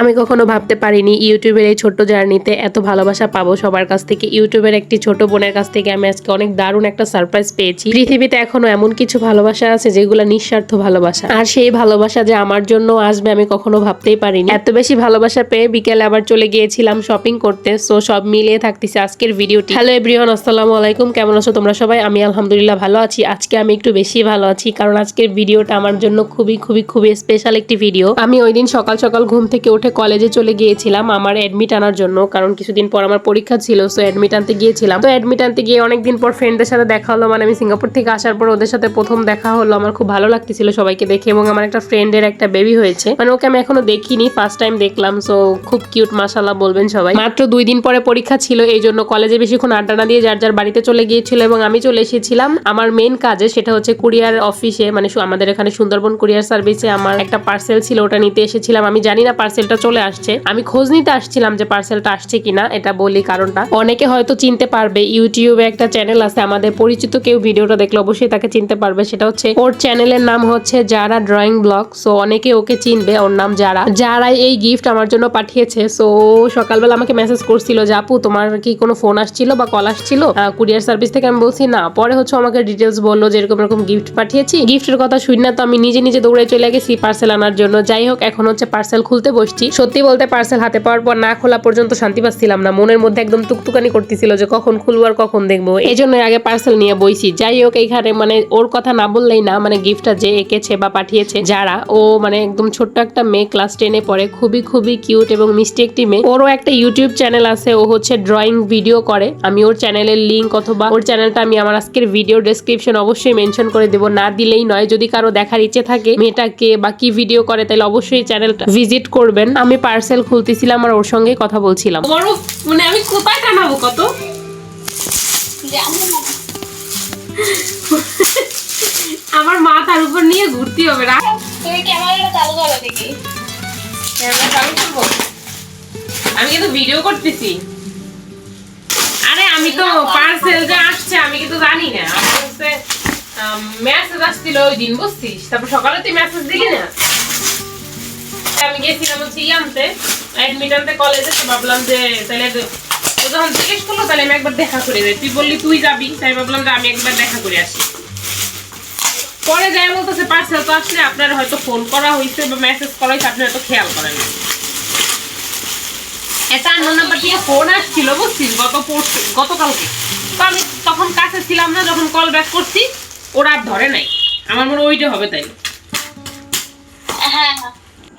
আমি কখনো ভাবতে পারিনি ইউটিউবের এই ছোট্ট জার্নিতে এত ভালোবাসা পাবো সবার কাছ থেকে। ইউটিউবের একটি ছোট বোনের কাছ থেকে আমি আজকে অনেক দারুণ একটা সারপ্রাইজ পেয়েছি। পৃথিবীতে এখনও এমন কিছু ভালোবাসা আছে যেগুলো নিঃস্বার্থ ভালোবাসা। আর সেই ভালোবাসা যে আমার জন্য আসবে আমি কখনো ভাবতেই পারিনি। এত বেশি ভালোবাসা পেয়ে বিকেলে আবার চলে গিয়েছিলাম শপিং করতে সো সব মিলিয়ে থাকতেছে আজকের ভিডিওটি হ্যালো এভরিওয়ান আসসালামু আলাইকুম, কেমন আছো তোমরা সবাই? আমি আলহামদুলিল্লাহ ভালো আছি। আজকে আমি একটু বেশি ভালো আছি, কারণ আজকের ভিডিওটা আমার জন্য খুবই খুবই খুবই স্পেশাল একটি ভিডিও আমি ওই দিন সকাল সকাল ঘুম থেকে উঠে কলেজে চলে গিয়েছিলাম আমার অ্যাডমিট আনার জন্য, কারণ কিছুদিন পর আমার পরীক্ষা ছিল সো অ্যাডমিট আনতে গিয়েছিলাম। তো অ্যাডমিট আনতে গিয়ে অনেকদিন পর ফ্রেন্ডদের সাথে দেখা হলো মানে আমি সিঙ্গাপুর থেকে আসার পর ওদের সাথে প্রথম দেখা হলো, আমার খুব ভালো লাগতেছিল সবাইকে দেখে এবং আমার একটা ফ্রেন্ডের একটা বেবি হয়েছে। মানে ওকে আমি এখনও দেখিনি ফার্স্ট টাইম দেখলাম সো খুব কিউট মাশাল্লাহ বলবেন সবাই। মাত্র দুই দিন পরে পরীক্ষা ছিল, এই জন্য কলেজে বেশিক্ষণ আড্ডা না দিয়ে যার যার বাড়িতে চলে গিয়েছিল এবং আমি চলে এসেছিলাম। আমার মেন কাজে সেটা হচ্ছে কুরিয়ার অফিসে মানে আমাদের এখানে সুন্দরবন কুরিয়ার সার্ভিসে আমার একটা পার্সেল ছিল, ওটা নিতে এসেছিলাম। আমি জানি না পার্সেলটা চলে আসছে। আমি খোঁজ নিতে আসছিলাম যে পার্সেলটা আসছে কিনা, এটা বলি কারণটা। অনেকে হয়তো চিনতে পারবে, ইউটিউবে একটা চ্যানেল আছে, আমাদের পরিচিত কেউ ভিডিওটা দেখলে অবশ্যই তাকে চিনতে পারবে। সেটা হচ্ছে, ওর চ্যানেলের নাম হচ্ছে যারা ড্রয়িং ব্লগ। সো অনেকে ওকে চিনবে, ওর নাম যারা যারা এই গিফট আমার জন্য পাঠিয়েছে। সো সকালবেলা আমাকে মেসেজ করছিল যে, আপু, তোমার কি কোনো ফোন আসছিল বা কল আসছিল? কুরিয়ার সার্ভিস থেকে আমি বলছি, না। পরে হচ্ছে আমাকে ডিটেলস বলল যে, এরকম এরকম গিফট পাঠিয়েছি। গিফটের কথা শুনি না তো আমি নিজে নিজে দৌড়ে চলে গেছি পার্সেল আনার জন্য। যাই হোক, এখন হচ্ছে পার্সেল খুলতে বসছি। সত্যি বলতে পার্সেল হাতে পাওয়ার পর না খোলা পর্যন্ত শান্তি পাচ্ছিলাম না। মনের মধ্যে একদম টুকটুকানি করতেছিল যে কখন খুলবো আর কখন দেখব। এই জন্য আগে পার্সেল নিয়ে বইছি। যাই হোক, এইখানে মানে ওর কথা না বললেই না মানে গিফটটা যে এঁকেছে বা পাঠিয়েছে যারা, ও মানে একদম ছোট্ট একটা মেয়ে ক্লাস টেনে পড়ে, খুবই খুবই কিউট এবং মিষ্টি একটি মেয়ে। ওরও একটা ইউটিউব চ্যানেল আছে, ও হচ্ছে ড্রয়িং ভিডিও করে। আমি ওর চ্যানেলের লিঙ্ক অথবা ওর চ্যানেলটা আমি আমার আজকের ভিডিও ডেসক্রিপশন অবশ্যই মেনশন করে দেবো। না দিলেই নয়, যদি কারও দেখার ইচ্ছে থাকে, মেয়েটাকে বা কি ভিডিও করে, তাহলে অবশ্যই চ্যানেলটা ভিজিট করবেন। আমি পার্সেল খুলতেছিলাম আর ওর সঙ্গে কথা বলছিলাম মানে আমি কোথায় টানাবো কত আমার মাথার উপর নিয়ে ঘুরতে হবে না তুমি ক্যামেরাটা চালু করো দেখি ক্যামেরা চালু করব? আমি কিন্তু ভিডিও করতেছি আরে আমি তো পার্সেল যে আসছে আমি কিন্তু জানি না আমার হচ্ছে মেসেজ আসছিল ওই দিন বুঝছিস তারপর সকালে তুই মেসেজ দিলি না আমি গেছিলাম হচ্ছে ই আনতে অ্যাডমিট আনতে কলেজে তো ভাবলাম যে তাহলে ও যখন জিজ্ঞেস করল, তাহলে আমি একবার দেখা করে যাই। তুই বললি, তুই যাবি? তাই ভাবলাম যে আমি একবার দেখা করে আসি। পরে যাই বলতেছে, পার্সেল তো আসলে আপনার হয়তো ফোন করা হয়েছে বা মেসেজ করা হয়েছে আপনি হয়তো খেয়াল করেন একটা অন্য নাম্বার থেকে ফোন আসছিল, বুঝছিস? গত পরশু গতকালকে। তো আমি তখন কাছে ছিলাম না, যখন কল ব্যাক করছি, ওরা আর ধরে নাই। আমার মনে ওইটা হবে তাই। হ্যাঁ হ্যাঁ।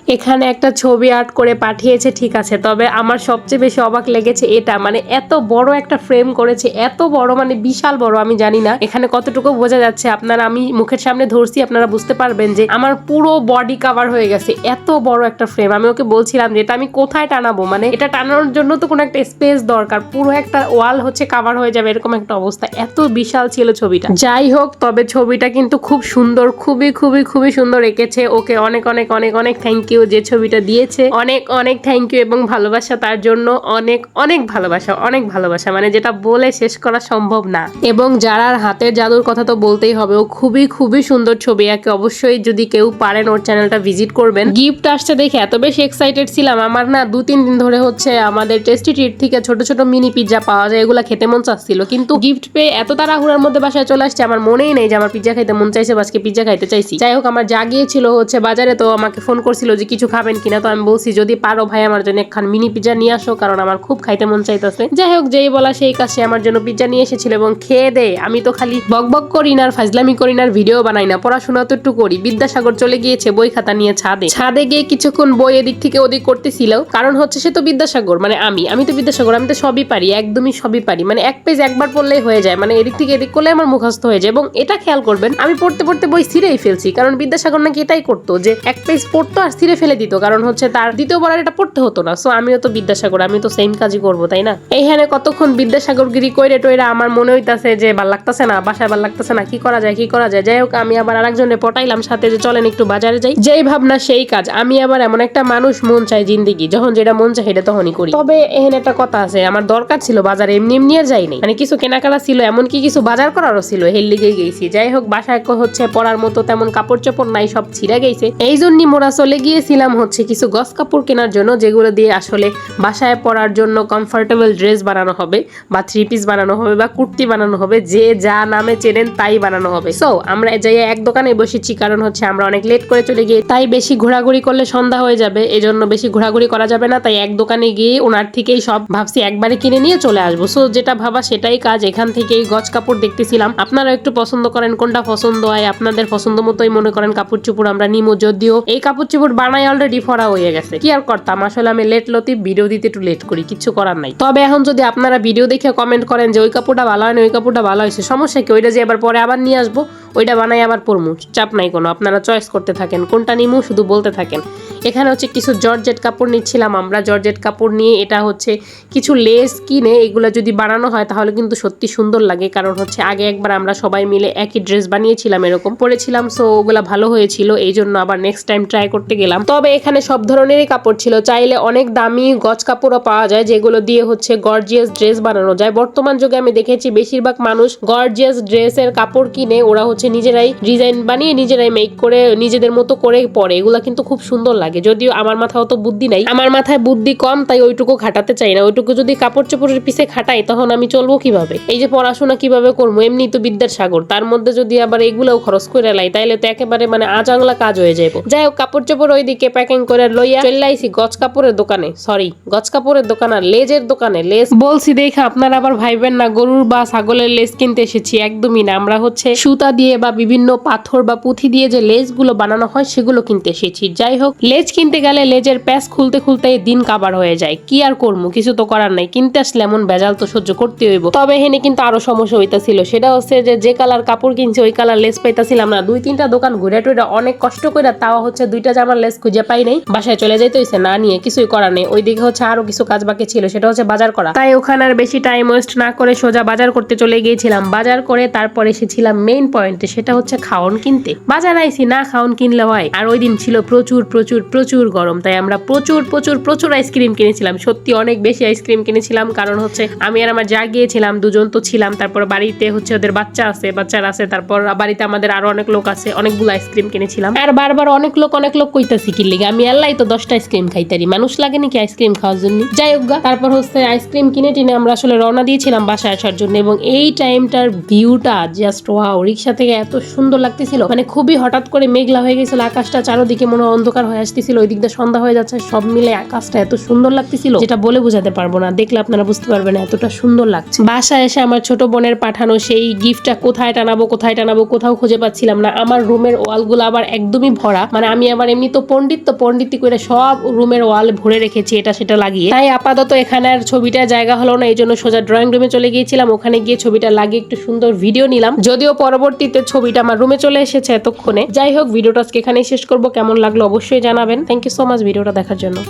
এখানে একটা ছবি আর্ট করে পাঠিয়েছে, ঠিক আছে। তবে আমার সবচেয়ে বেশি অবাক লেগেছে এটা মানে এত বড় একটা ফ্রেম করেছে, এত বড় মানে বিশাল বড়, আমি জানি না। এখানে কতটুকু বোঝা যাচ্ছে, আপনারা, আমি মুখের সামনে ধরছি, আপনারা বুঝতে পারবেন যে আমার পুরো বডি কাভার হয়ে গেছে, এত বড় একটা ফ্রেম। আমি ওকে বলছিলাম যে, এটা আমি কোথায় টানাবো? মানে এটা টানানোর জন্য তো কোনো একটা স্পেস দরকার, পুরো একটা ওয়াল হচ্ছে কাভার হয়ে যাবে, এরকম একটা অবস্থা। এত বিশাল ছিল ছবিটা। যাই হোক, তবে ছবিটা কিন্তু খুব সুন্দর, খুবই খুবই খুবই সুন্দর এঁকেছে ওকে। অনেক অনেক অনেক অনেক থ্যাংক ইউ যে ছবিটা দিয়েছে। অনেক অনেক থ্যাংক ইউ এবং ভালোবাসা তার জন্য। অনেক অনেক ভালোবাসা অনেক ভালোবাসা। মানে যেটা বলে শেষ করা সম্ভব না। এবং যারার হাতের জাদুর কথা তো বলতেই হবে, ও খুবই খুবই সুন্দর ছবি। একে অবশ্যই যদি কেউ পারেন, ওর চ্যানেলটা ভিজিট করবেন। গিফট আসছে দেখে, এত বেশি এক্সাইটেড ছিলাম। আমার না দু, তিন দিন ধরে হচ্ছে আমাদের টেস্টি ট্রিট থেকে ছোট ছোট মিনি পিৎজা পাওয়া যায়, এগুলা খেতে মন চাচ্ছিল। কিন্তু গিফট পেয়ে এত তাড়াহুড়ার মধ্যে বাসায় চলে আসছে, আমার মনেই নেই যে আমার পিৎজা খাইতে মন চাইছে আজকে পিৎজা খাইতে চাইছি। যাই হোক, আমার যা গিয়েছিল হচ্ছে বাজারে তো আমাকে ফোন করছিল যে কিছু খাবেন কিনা তো আমি বলছি, যদি পারো ভাই আমার জন্য একখান মিনি পিৎজা নিয়ে আসো, কারণ আমার খুব খাইতে মন চাইতেছে। যাই হোক, যেই বলা সেই কাছে আমার জন্য পিৎজা নিয়ে এসেছিল এবং খেয়ে দে, আমি তো খালি বক বক করি না আর ফাজলামি করি না ভিডিও বানাই না, পড়াশোনা তো একটু করি। বিদ্যাসাগর চলে গিয়েছে, বই খাতা নিয়ে ছাদে। ছাদে গিয়ে কিছুক্ষণ বই এদিক থেকে ওদিক করতেছিল, কারণ হচ্ছে সে তো বিদ্যাসাগর মানে আমি। আমি তো বিদ্যাসাগর, আমি তো সবই পারি, একদমই সবই পারি। মানে এক পেজ একবার পড়লেই হয়ে যায় মানে এদিক থেকে এদিক করলে আমার মুখস্থ হয়ে যায়। এবং এটা খেয়াল করবেন, আমি পড়তে পড়তে বই ছিঁড়েই ফেলছি, কারণ বিদ্যাসাগর নাকি এটাই করতো, যে এক পেজ পড়তো আর ফেলে দিত, কারণ হচ্ছে তার দ্বিতীয়বার এটা পড়তে হতো না। সো আমিও তো বিদ্যাসাগর আমি তো সেম কাজই করব, তাই না? এইখানে কতক্ষণ বিদ্যাসাগর গিরি কইরে টইরা আমার মনে হইতাছে যে ভালো লাগতাছে না, বাসায় ভালো লাগতেছে না, কি করা যায়, কি করা যায়? যাই হোক, আমি আবার আরেকজনে পটাইলাম সাথে যে চলেন একটু বাজারে যাই। যেই ভাবনা সেই কাজ। আমি আবার এমন একটা মানুষ, মন চাই জিন্দিগি, যখন যেটা মন চাই সেটা তখনই করি। তবে এখানে একটা কথা আছে, আমার দরকার ছিল বাজারে, এমনি এমনি যাই নাই। মানে কিছু কেনাকাটা ছিল, এমনকি কিছু বাজার করারও ছিল হেল লিগেই গেছি। যাই হোক, বাসায় হচ্ছে পড়ার মতো তেমন কাপড় চোপড় নাই, সব ছিঁড়ে গেছে। এই জন্যই মোরা চলে গিয়েছি। গিয়েছিলাম হচ্ছে কিছু গস কাপড় কেনার জন্য, যেগুলো দিয়ে আসলে বাসায় পরার জন্য কমফোর্টেবল ড্রেস বানানো হবে, বা থ্রি পিস বানানো হবে, বা কুর্তি বানানো হবে, যে যা নামে চেনেন তাই বানানো হবে। সো আমরা যাই এক দোকানে বসেছি, কারণ হচ্ছে আমরা অনেক লেট করে চলে গিয়ে, তাই বেশি ঘোরাঘুরি করলে সন্ধ্যা হয়ে যাবে, এজন্য বেশি ঘোরাঘুরি করা যাবে না, তাই এক দোকানে গিয়ে ওনার থেকেই সব ভাবছি একবারে কিনে নিয়ে চলে আসব। সো যেটা ভাবা সেটাই কাজ, এখান থেকেই গজ কাপড় দেখতেছিলাম। আপনারা একটু পছন্দ করেন, কোনটা পছন্দ হয়, আপনাদের পছন্দ মতোই মনে করেন, কাপড় চোপড় আমরা নিমো, যদিও এই কাপড় চোপড় বানাই অলরেডি ফরা হয়ে গেছে। কি আর করতাম? আসলে আমি লেট লতি ভিডিও দিতে একটু লেট করি কিছু করার নাই। তবে এখন যদি আপনারা ভিডিও দেখে কমেন্ট করেন যে ওই কাপড়টা ভালো হয় না, ওই কাপড়টা ভালো হয়েছে, সমস্যা কি? ওইটা যে এবার পরে আবার নিয়ে আসব। ওইটা বানাই আবার পরমু, চাপ নাই কোনো, আপনারা চয়েস করতে থাকেন, কোনটা নিমু শুধু বলতে থাকেন। এখানে হচ্ছে কিছু জর্জেট কাপড় নিচ্ছিলাম আমরা, জর্জেট কাপড় নিয়ে এটা হচ্ছে কিছু লেস কিনে এগুলো যদি বানানো হয় তাহলে কিন্তু সত্যি সুন্দর লাগে, কারণ হচ্ছে আগে একবার আমরা সবাই মিলে একই ড্রেস বানিয়েছিলাম, এরকম পরেছিলাম সো ওগুলা ভালো হয়েছিল এই জন্য আবার নেক্সট টাইম ট্রাই করতে গেলাম। তবে এখানে সব ধরনেরই কাপড় ছিল, চাইলে অনেক দামি গজ কাপড়ও পাওয়া যায়, যেগুলো দিয়ে হচ্ছে গর্জিয়াস ড্রেস বানানো যায়। বর্তমান যুগে আমি দেখেছি, বেশিরভাগ মানুষ গর্জিয়াস ড্রেসের কাপড় কিনে ওরা হচ্ছে নিজেরাই ডিজাইন বানিয়ে নিজেরাই মেক করে, নিজেদের মতো করে পরে। এগুলা কিন্তু খুব সুন্দর লাগে। যদিও আমার মাথায় অত বুদ্ধি নাই। আমার মাথায় বুদ্ধি কম, তাই ওইটুকু খাটাতে চাই না। ওইটুকু যদি কাপড় চোপড়ের পিছে খাটাই, তখন আমি চলবো কীভাবে? এই যে পড়াশোনা কীভাবে করব? এমনি তো বিদ্যার সাগর। তার মধ্যে যদি আবার এগুলোও খরচ করে লাই, তাইলে তো একেবারে মানে আজাংলা কাজ হয়ে যাবে যাই হোক, কাপড় চোপড় ওইদিকে প্যাকিং করে লইয়া চলে আইছি গজ কাপড়ের দোকানে। সরি গজ কাপড়ের দোকান আর লেজের দোকানে। লেজ বলছি, দেখে আপনারা আবার ভাইবেন না, গরুর বা ছাগলের লেজ কিনতে এসেছি। একদমই না। আমরা হচ্ছে সুতা দিয়ে বা বিভিন্ন পাথর বা পুঁথি দিয়ে যে লেজগুলো বানানো হয়, সেগুলো কিনতে এসেছি। যাই হোক, লেজ কিনতে গেলে লেজের প্যাচ খুলতে খুলতে দিন কাবার হয়ে যায়। কি আর করব? কিছু তো করার নাই। কিনতে আসলে এমন বেজাল তো সহ্য করতে হইব। তবে হেনে কিন্তু আরও সমস্যা হইতাছিল। সেটা হচ্ছে যে যে কালার কাপড় কিনছে, ওই কালার লেস পাইতাছিলাম না। দুই তিনটা দোকান ঘুরে টুরে অনেক কষ্ট করে তাও হচ্ছে দুইটা জামার লেস খুঁজে পাই নাই। বাসায় চলে যাইতে হইছে না নিয়ে কিছুই করার নেই। ওইদিকে হচ্ছে আরও কিছু কাজ বাকি ছিল, সেটা হচ্ছে বাজার করা। তাই ওখানে আর বেশি টাইম ওয়েস্ট না করে সোজা বাজার করতে চলে গিয়েছিলাম। বাজার করে তারপর এসেছিলাম মেইন পয়েন্টে সেটা হচ্ছে খাওন কিনতে। বাজার আইসি না খাওন কিনলে হয়। আর ওই দিন ছিল প্রচুর প্রচুর প্রচুর গরম। তাই আমরা প্রচুর প্রচুর প্রচুর আইসক্রিম কিনেছিলাম। সত্যি অনেক বেশি আইসক্রিম কিনেছিলাম। কারণ হচ্ছে, আমি আর আমার যা গিয়েছিলাম দুজন তো ছিলাম। তারপর বাড়িতে হচ্ছে ওদের বাচ্চা আছে, বাচ্চারা আছে। তারপর বাড়িতে আমাদের আরও অনেক লোক আছে, অনেকগুলো আইসক্রিম কিনেছিলাম। আর বারবার অনেক লোক অনেক লোক কইতাছি কি লিগে, আমি আল্লাহ তো দশটা আইসক্রিম খাইতারি। মানুষ লাগে নাকি আইসক্রিম খাওয়ার জন্য? যাই হোক তারপর হচ্ছে আইসক্রিম কিনে টিনে আমরা আসলে রওনা দিয়েছিলাম বাসায় আসার জন্য। এবং এই টাইমটার ভিউটা জাস্ট ওয়াও রিক্সা থেকে এত সুন্দর লাগতেছিল। মানে খুবই হঠাৎ করে মেঘলা হয়ে গেছিল, আকাশটা চারোদিকে মনে অন্ধকার হয়ে আসতেছিল ওই দিক দিয়ে সন্ধ্যা হয়ে যাচ্ছে, সব মিলে আকাশটা এত সুন্দর লাগতেছিল, যেটা বলে বোঝাতে পারব না। দেখলে আপনারা বুঝতে পারবেন এতটা সুন্দর লাগছে। বাসায় এসে আমার ছোট বোনের পাঠানো সেই গিফটটা কোথায় টানাবো কোথায় টানাবো, কোথাও খুঁজে পাচ্ছিলাম না। আমার রুমের ওয়ালগুলো আবার একদমই ভরা। মানে আমি আবার এমনি তো পণ্ডিত, তো পণ্ডিতি করে সব রুমের ওয়াল ভরে রেখেছি, এটা সেটা লাগিয়ে। তাই আপাতত এখানে আর ছবিটা জায়গা হলো না এই জন্য সোজা ড্রয়িং রুমে চলে গিয়েছিলাম। ওখানে গিয়ে ছবিটা লাগিয়ে একটু সুন্দর ভিডিও নিলাম। যদিও পরবর্তীতে ছবিটা আমার রুমে চলে এসেছে এতক্ষণে। যাই হোক, ভিডিওটা আজকে এখানেই শেষ করব। কেমন লাগল অবশ্যই জানাবেন। থ্যাংক ইউ সো মাচ ভিডিওটা দেখার জন্য।